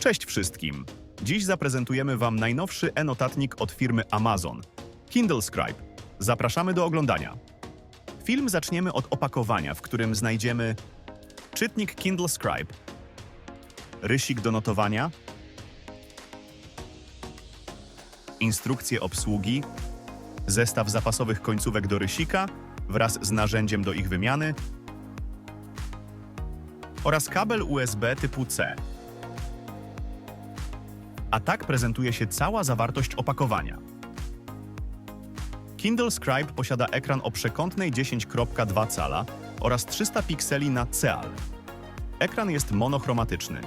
Cześć wszystkim! Dziś zaprezentujemy Wam najnowszy e-notatnik od firmy Amazon, Kindle Scribe. Zapraszamy do oglądania. Film zaczniemy od opakowania, w którym znajdziemy czytnik Kindle Scribe, rysik do notowania, instrukcję obsługi, zestaw zapasowych końcówek do rysika wraz z narzędziem do ich wymiany oraz kabel USB typu C. A tak prezentuje się cała zawartość opakowania. Kindle Scribe posiada ekran o przekątnej 10.2 cala oraz 300 pikseli na ceal. Ekran jest monochromatyczny.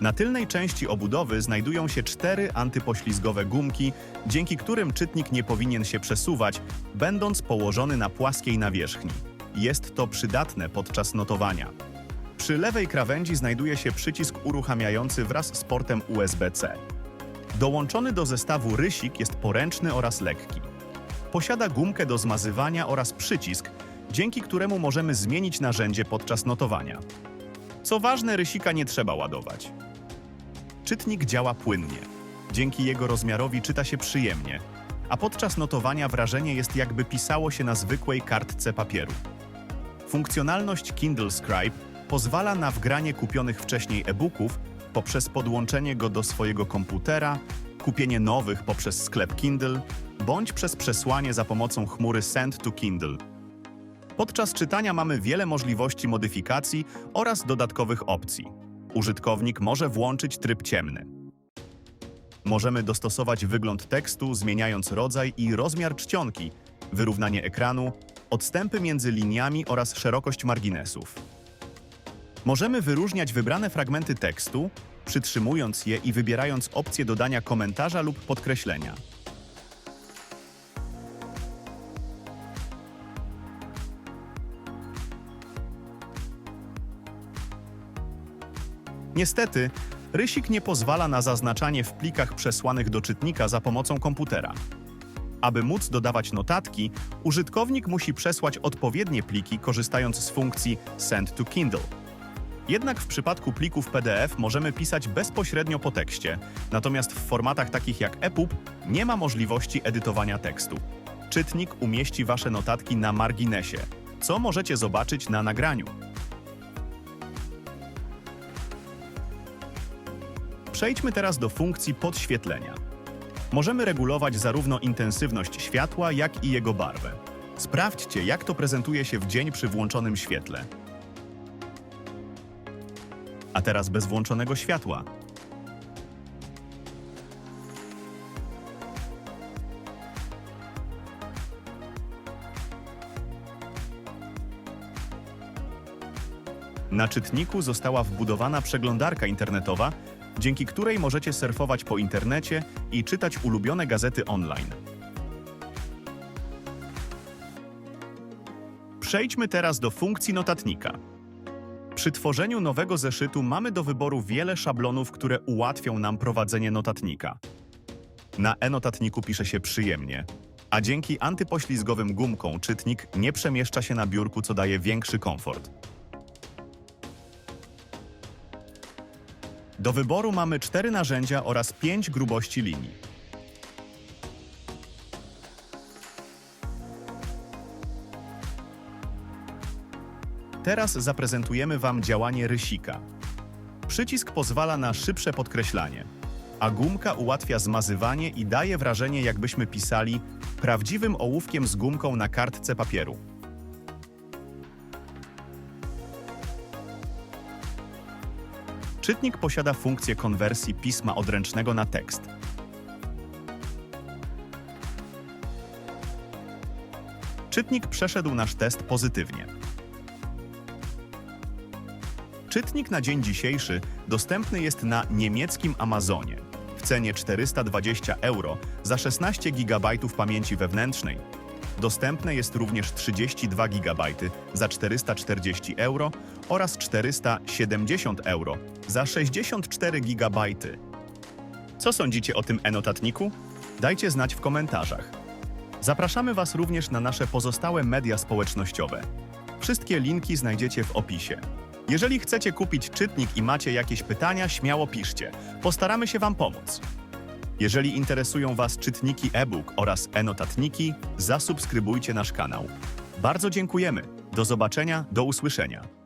Na tylnej części obudowy znajdują się cztery antypoślizgowe gumki, dzięki którym czytnik nie powinien się przesuwać, będąc położony na płaskiej nawierzchni. Jest to przydatne podczas notowania. Przy lewej krawędzi znajduje się przycisk uruchamiający wraz z portem USB-C. Dołączony do zestawu rysik jest poręczny oraz lekki. Posiada gumkę do zmazywania oraz przycisk, dzięki któremu możemy zmienić narzędzie podczas notowania. Co ważne, rysika nie trzeba ładować. Czytnik działa płynnie. Dzięki jego rozmiarowi czyta się przyjemnie, a podczas notowania wrażenie jest jakby pisało się na zwykłej kartce papieru. Funkcjonalność Kindle Scribe pozwala na wgranie kupionych wcześniej e-booków poprzez podłączenie go do swojego komputera, kupienie nowych poprzez sklep Kindle, bądź przez przesłanie za pomocą chmury Send to Kindle. Podczas czytania mamy wiele możliwości modyfikacji oraz dodatkowych opcji. Użytkownik może włączyć tryb ciemny. Możemy dostosować wygląd tekstu, zmieniając rodzaj i rozmiar czcionki, wyrównanie ekranu, odstępy między liniami oraz szerokość marginesów. Możemy wyróżniać wybrane fragmenty tekstu, przytrzymując je i wybierając opcję dodania komentarza lub podkreślenia. Niestety, rysik nie pozwala na zaznaczanie w plikach przesłanych do czytnika za pomocą komputera. Aby móc dodawać notatki, użytkownik musi przesłać odpowiednie pliki korzystając z funkcji Send to Kindle. Jednak w przypadku plików PDF możemy pisać bezpośrednio po tekście, natomiast w formatach takich jak EPUB nie ma możliwości edytowania tekstu. Czytnik umieści Wasze notatki na marginesie, co możecie zobaczyć na nagraniu. Przejdźmy teraz do funkcji podświetlenia. Możemy regulować zarówno intensywność światła, jak i jego barwę. Sprawdźcie, jak to prezentuje się w dzień przy włączonym świetle. A teraz bez włączonego światła. Na czytniku została wbudowana przeglądarka internetowa, dzięki której możecie surfować po internecie i czytać ulubione gazety online. Przejdźmy teraz do funkcji notatnika. Przy tworzeniu nowego zeszytu mamy do wyboru wiele szablonów, które ułatwią nam prowadzenie notatnika. Na e-notatniku pisze się przyjemnie, a dzięki antypoślizgowym gumkom czytnik nie przemieszcza się na biurku, co daje większy komfort. Do wyboru mamy cztery narzędzia oraz pięć grubości linii. Teraz zaprezentujemy Wam działanie rysika. Przycisk pozwala na szybsze podkreślanie, a gumka ułatwia zmazywanie i daje wrażenie, jakbyśmy pisali prawdziwym ołówkiem z gumką na kartce papieru. Czytnik posiada funkcję konwersji pisma odręcznego na tekst. Czytnik przeszedł nasz test pozytywnie. Czytnik na dzień dzisiejszy dostępny jest na niemieckim Amazonie w cenie 420 euro za 16 GB pamięci wewnętrznej. Dostępne jest również 32 GB za 440 euro oraz 470 euro za 64 GB. Co sądzicie o tym e-notatniku? Dajcie znać w komentarzach. Zapraszamy Was również na nasze pozostałe media społecznościowe. Wszystkie linki znajdziecie w opisie. Jeżeli chcecie kupić czytnik i macie jakieś pytania, śmiało piszcie. Postaramy się Wam pomóc. Jeżeli interesują Was czytniki e-book oraz e-notatniki, zasubskrybujcie nasz kanał. Bardzo dziękujemy. Do zobaczenia, do usłyszenia.